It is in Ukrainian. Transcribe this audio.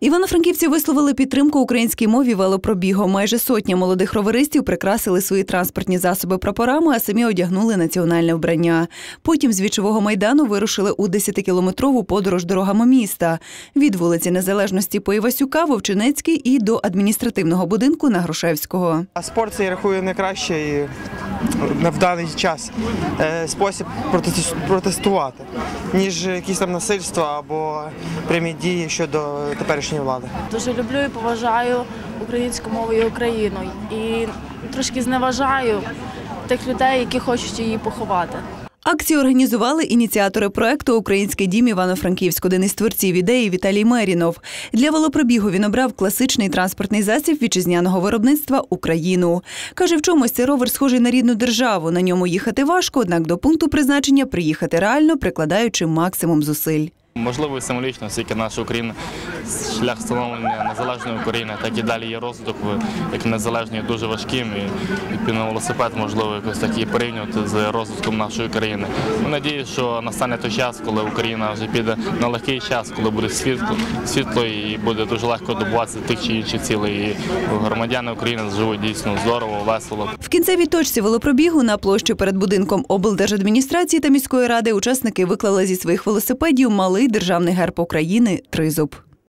Івано-франківці висловили підтримку українській мові велопробігу. Майже сотня молодих роверистів прикрасили свої транспортні засоби прапорами, а самі одягнули національне вбрання. Потім з вічового майдану вирушили у 10-кілометрову подорож дорогами міста від вулиці Незалежності по Івасюка, Вовчинецький і до адміністративного будинку на Грушевського. А спорт це я рахую найкращий на в даний час е, спосіб протестувати, ніж якісь там насильства або прямі дії щодо теперішньої влади. Дуже люблю і поважаю українську мову і Україну. І трошки зневажаю тих людей, які хочуть її поховати. Акцію організували ініціатори проекту Український дім Івано-Франківську, один із творців ідеї Віталій Мерінов. Для велопробігу він обрав класичний транспортний засіб вітчизняного виробництва Україну. Каже, в чомусь цей ровер схожий на рідну державу. На ньому їхати важко, однак до пункту призначення приїхати реально, прикладаючи максимум зусиль. Можливо, і символічно, оскільки наша Україна шлях встановлення незалежної України, так і далі є розвиток як незалежної дуже важким. І відповідно велосипед можливо якось так і порівнювати з розвитком нашої країни. Ми надіюсь, що настане той час, коли Україна вже піде на легкий час, коли буде світло, світло і буде дуже легко добуватися тих чи інших цілей. І громадяни України живуть дійсно здорово, весело. В кінцевій точці велопробігу на площу перед будинком облдержадміністрації та міської ради учасники виклали зі своїх велосипедів малий державний герб України Тризуб.